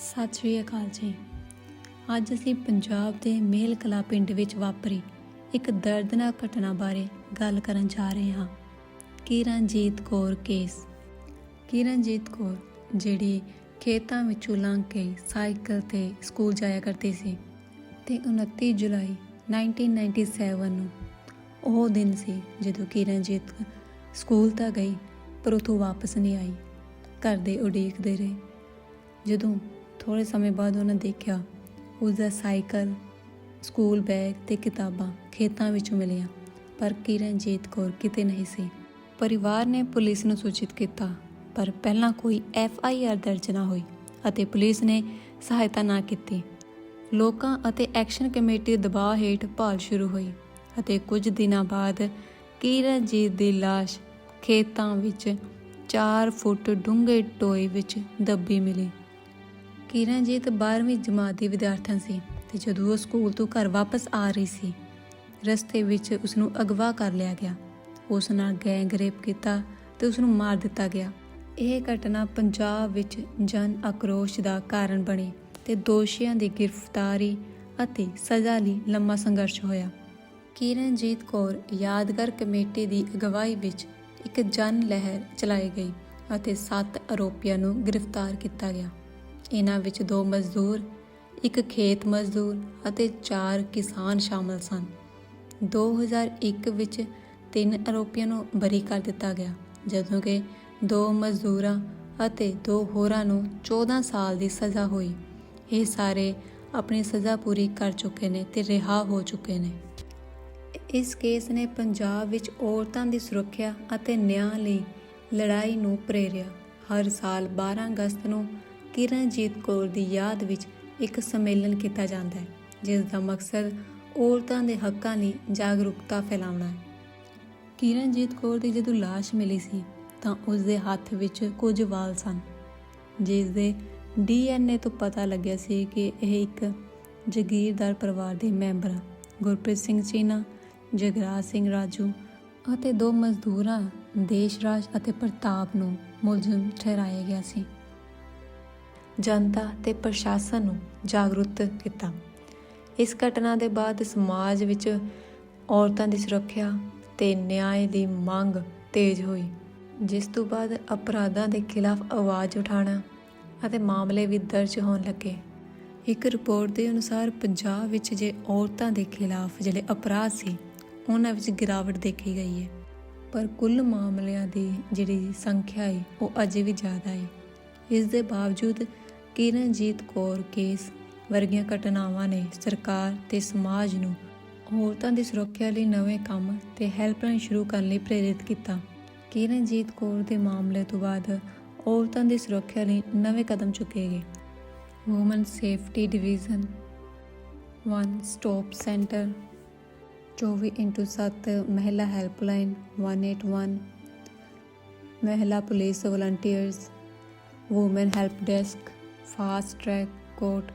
ਸਤਿ ਸ਼੍ਰੀ ਅਕਾਲ ਜੀ। ਅੱਜ ਅਸੀਂ ਪੰਜਾਬ ਦੇ ਮੇਲ ਕਲਾ ਪਿੰਡ ਵਿੱਚ ਵਾਪਰੀ ਇੱਕ ਦਰਦਨਾਕ ਘਟਨਾ ਬਾਰੇ ਗੱਲ ਕਰਨ ਜਾ ਰਹੇ ਹਾਂ। ਕਿਰਨਜੀਤ ਕੌਰ ਕੇਸ। ਕਿਰਨਜੀਤ ਕੌਰ, ਜਿਹੜੀ ਖੇਤਾਂ ਵਿੱਚੋਂ ਲੰਘ ਕੇ ਸਾਈਕਲ ਤੇ ਸਕੂਲ ਜਾਇਆ ਕਰਦੀ ਸੀ ਤੇ 29 ਜੁਲਾਈ 1997 ਨੂੰ ਉਹ ਦਿਨ ਸੀ ਜਦੋਂ ਕਿਰਨਜੀਤ ਸਕੂਲ ਤਾਂ ਗਈ ਪਰ ਉਥੋਂ ਵਾਪਸ ਨਹੀਂ ਆਈ। ਘਰ ਦੇ ਉਡੀਕਦੇ ਰਹੇ। ਜਦੋਂ ਥੋੜੇ ਸਮੇਂ ਬਾਅਦ ਉਹਨਾਂ ਦੇਖਿਆ ਉਸ ਦਾ ਸਾਈਕਲ, ਸਕੂਲ ਬੈਗ ਤੇ ਕਿਤਾਬਾਂ ਖੇਤਾਂ ਵਿੱਚੋਂ ਮਿਲੀਆਂ, ਪਰ ਕਿਰਨਜੀਤ ਕੌਰ ਕਿਤੇ ਨਹੀਂ ਸੀ। ਪਰਿਵਾਰ ਨੇ ਪੁਲਿਸ ਨੂੰ ਸੂਚਿਤ ਕੀਤਾ, ਪਰ ਪਹਿਲਾਂ ਕੋਈ ਐਫ ਆਈ ਆਰ ਦਰਜ ਨਾ ਹੋਈ ਅਤੇ ਪੁਲਿਸ ਨੇ ਸਹਾਇਤਾ ਨਾ ਕੀਤੀ। ਲੋਕਾਂ ਅਤੇ ਐਕਸ਼ਨ ਕਮੇਟੀ ਦਬਾਅ ਹੇਠ ਭਾਲ ਸ਼ੁਰੂ ਹੋਈ ਅਤੇ ਕੁਝ ਦਿਨਾਂ ਬਾਅਦ ਕਿਰਨਜੀਤ ਦੀ ਲਾਸ਼ ਖੇਤਾਂ ਵਿੱਚ 4 ਫੁੱਟ ਡੂੰਘੇ ਟੋਏ ਵਿੱਚ ਦੱਬੀ ਮਿਲੀ। ਕਿਰਨਜੀਤ 12ਵੀਂ ਜਮਾਤ ਦੀ ਵਿਦਿਆਰਥਣ ਸੀ ਤੇ ਜਦੋਂ ਉਹ ਸਕੂਲ ਤੋਂ ਘਰ ਵਾਪਸ ਆ ਰਹੀ ਸੀ, ਰਸਤੇ ਵਿੱਚ ਉਸ ਨੂੰ ਅਗਵਾ ਕਰ ਲਿਆ ਗਿਆ। ਉਸ ਨਾਲ ਗੈਂਗ ਰੇਪ ਕੀਤਾ ਤੇ ਉਸ ਨੂੰ ਮਾਰ ਦਿੱਤਾ ਗਿਆ। ਇਹ ਘਟਨਾ ਪੰਜਾਬ ਵਿੱਚ ਜਨ ਆਕਰੋਸ਼ ਦਾ ਕਾਰਨ ਬਣੀ ਤੇ ਦੋਸ਼ੀਆਂ ਦੀ ਗ੍ਰਿਫਤਾਰੀ ਅਤੇ ਸਜ਼ਾ ਲਈ ਲੰਮਾ ਸੰਘਰਸ਼ ਹੋਇਆ। ਕਿਰਨਜੀਤ ਕੌਰ ਯਾਦਗਾਰ ਕਮੇਟੀ ਦੀ ਅਗਵਾਈ ਵਿੱਚ ਇੱਕ ਜਨ ਲਹਿਰ ਚਲਾਈ ਗਈ ਅਤੇ 7 ਆਰੋਪੀਆਂ ਨੂੰ ਗ੍ਰਿਫਤਾਰ ਕੀਤਾ ਗਿਆ। ਇਹਨਾਂ ਵਿੱਚ ਦੋ ਮਜ਼ਦੂਰ, ਇੱਕ ਖੇਤ ਮਜ਼ਦੂਰ ਅਤੇ ਚਾਰ ਕਿਸਾਨ ਸ਼ਾਮਲ ਸਨ। 2001 ਵਿੱਚ ਤਿੰਨ ਆਰੋਪੀਆਂ ਨੂੰ ਬਰੀ ਕਰ ਦਿੱਤਾ ਗਿਆ, ਜਦੋਂ ਕਿ ਦੋ ਮਜ਼ਦੂਰਾਂ ਅਤੇ ਦੋ ਹੋਰਾਂ ਨੂੰ 14 ਸਾਲ ਦੀ ਸਜ਼ਾ ਹੋਈ। ਇਹ ਸਾਰੇ ਆਪਣੀ ਸਜ਼ਾ ਪੂਰੀ ਕਰ ਚੁੱਕੇ ਨੇ ਤੇ ਰਿਹਾ ਹੋ ਚੁੱਕੇ ਨੇ। ਇਸ ਕੇਸ ਨੇ ਪੰਜਾਬ ਵਿੱਚ ਔਰਤਾਂ ਦੀ ਸੁਰੱਖਿਆ ਅਤੇ ਨਿਆਂ ਲਈ ਲੜਾਈ ਨੂੰ ਪ੍ਰੇਰਿਆ। ਹਰ ਸਾਲ 12 ਅਗਸਤ ਨੂੰ ਕਿਰਨਜੀਤ ਕੌਰ ਦੀ ਯਾਦ ਵਿੱਚ ਇੱਕ ਸੰਮੇਲਨ ਕੀਤਾ ਜਾਂਦਾ ਹੈ, ਜਿਸ ਦਾ ਮਕਸਦ ਔਰਤਾਂ ਦੇ ਹੱਕਾਂ ਲਈ ਜਾਗਰੂਕਤਾ ਫੈਲਾਉਣਾ ਹੈ। ਕਿਰਨਜੀਤ ਕੌਰ ਦੀ ਜਦੋਂ ਲਾਸ਼ ਮਿਲੀ ਸੀ, ਤਾਂ ਉਸ ਦੇ ਹੱਥ ਵਿੱਚ ਕੁਝ ਵਾਲ ਸਨ, ਜਿਸ ਦੇ ਡੀਐਨਏ ਤੋਂ ਪਤਾ ਲੱਗਿਆ ਸੀ ਕਿ ਇਹ ਇੱਕ ਜਗੀਰਦਾਰ ਪਰਿਵਾਰ ਦੇ ਮੈਂਬਰ ਗੁਰਪ੍ਰੀਤ ਸਿੰਘ ਚੀਨਾ, ਜਗਰਾਜ ਸਿੰਘ ਰਾਜੂ ਅਤੇ ਦੋ ਮਜ਼ਦੂਰਾਂ, ਦੇਸ਼ਰਾਜ ਅਤੇ ਪ੍ਰਤਾਪ ਨੂੰ ਮੁਲਜ਼ਮ ਠਹਿਰਾਇਆ ਗਿਆ ਸੀ। ਜਨਤਾ ਤੇ ਪ੍ਰਸ਼ਾਸਨ ਨੂੰ ਜਾਗਰੂਕ ਕੀਤਾ। ਇਸ ਘਟਨਾ ਦੇ ਬਾਅਦ ਸਮਾਜ ਵਿੱਚ ਔਰਤਾਂ ਦੀ ਸੁਰੱਖਿਆ ਤੇ ਨਿਆਂ ਦੀ ਮੰਗ ਤੇਜ਼ ਹੋਈ, ਜਿਸ ਤੋਂ ਬਾਅਦ ਅਪਰਾਧਾਂ ਦੇ ਖਿਲਾਫ ਆਵਾਜ਼ ਉਠਾਉਣਾ ਅਤੇ ਮਾਮਲੇ ਵੀ ਦਰਜ ਹੋਣ ਲੱਗੇ। ਇੱਕ ਰਿਪੋਰਟ ਦੇ ਅਨੁਸਾਰ ਪੰਜਾਬ ਵਿੱਚ ਜੇ ਔਰਤਾਂ ਦੇ ਖਿਲਾਫ ਜਿਹੜੇ ਅਪਰਾਧ ਸੀ, ਉਹਨਾਂ ਵਿੱਚ ਗਿਰਾਵਟ ਦੇਖੀ ਗਈ ਹੈ। ਪਰ ਕੁੱਲ ਮਾਮਲਿਆਂ ਦੀ ਜਿਹੜੀ ਸੰਖਿਆ ਹੈ, ਉਹ ਅਜੇ ਵੀ ਜ਼ਿਆਦਾ ਹੈ। ਇਸ ਦੇ ਬਾਵਜੂਦ ਕਿਰਨਜੀਤ ਕੌਰ ਕੇਸ ਵਰਗੀਆਂ ਘਟਨਾਵਾਂ ਨੇ ਸਰਕਾਰ ਤੇ ਸਮਾਜ ਨੂੰ ਔਰਤਾਂ ਦੀ ਸੁਰੱਖਿਆ ਲਈ ਨਵੇਂ ਕੰਮ ਤੇ ਹੈਲਪਲਾਈਨ ਸ਼ੁਰੂ ਕਰਨ ਲਈ ਪ੍ਰੇਰਿਤ ਕੀਤਾ। ਕਿਰਨਜੀਤ ਕੌਰ ਦੇ ਮਾਮਲੇ ਤੋਂ ਬਾਅਦ ਔਰਤਾਂ ਦੀ ਸੁਰੱਖਿਆ ਲਈ ਨਵੇਂ ਕਦਮ ਚੁੱਕੇ ਗਏ। Woman safety division one stop centre 24x7 ਮਹਿਲਾ ਹੈਲਪਲਾਈਨ 181 ਮਹਿਲਾ police volunteers woman help desk fast track court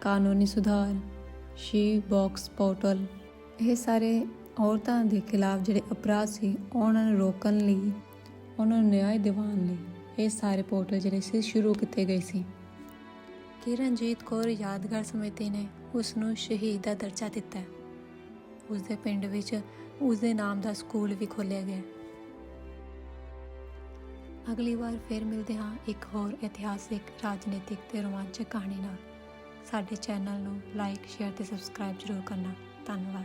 ਕਾਨੂੰਨੀ ਸੁਧਾਰ ਸ਼ੀ ਬਾਕਸ ਪੋਰਟਲ ਇਹ ਸਾਰੇ ਔਰਤਾਂ ਦੇ ਖਿਲਾਫ ਜਿਹੜੇ ਅਪਰਾਧ ਸੀ ਉਹਨਾਂ ਨੂੰ ਰੋਕਣ ਲਈ ਉਹਨਾਂ ਨੂੰ ਨਿਆਂ ਦਿਵਾਉਣ ਲਈ ਇਹ ਸਾਰੇ ਪੋਰਟਲ ਜਿਹੜੇ ਸੀ ਸ਼ੁਰੂ ਕੀਤੇ ਗਏ ਸੀ ਕਿਰਨਜੀਤ ਕੌਰ ਯਾਦਗਾਰ ਸਮਿਤੀ ਨੇ ਉਸ ਨੂੰ ਸ਼ਹੀਦ ਦਾ ਦਰਜਾ ਦਿੱਤਾ ਹੈ ਉਸ ਦੇ ਪਿੰਡ ਵਿੱਚ ਉਸ ਦੇ ਨਾਮ ਦਾ ਸਕੂਲ ਵੀ ਖੋਲ੍ਹਿਆ ਗਿਆ ਅਗਲੀ ਵਾਰ ਫਿਰ ਮਿਲਦੇ ਹਾਂ ਇੱਕ ਹੋਰ ਇਤਿਹਾਸਿਕ, ਰਾਜਨੀਤਿਕ ਤੇ ਰੋਮਾਂਚਕ ਕਹਾਣੀ ਨਾਲ। ਸਾਡੇ ਚੈਨਲ ਨੂੰ ਲਾਈਕ ਸ਼ੇਅਰ ਤੇ ਸਬਸਕ੍ਰਾਈਬ ਜ਼ਰੂਰ ਕਰਨਾ। ਧੰਨਵਾਦ।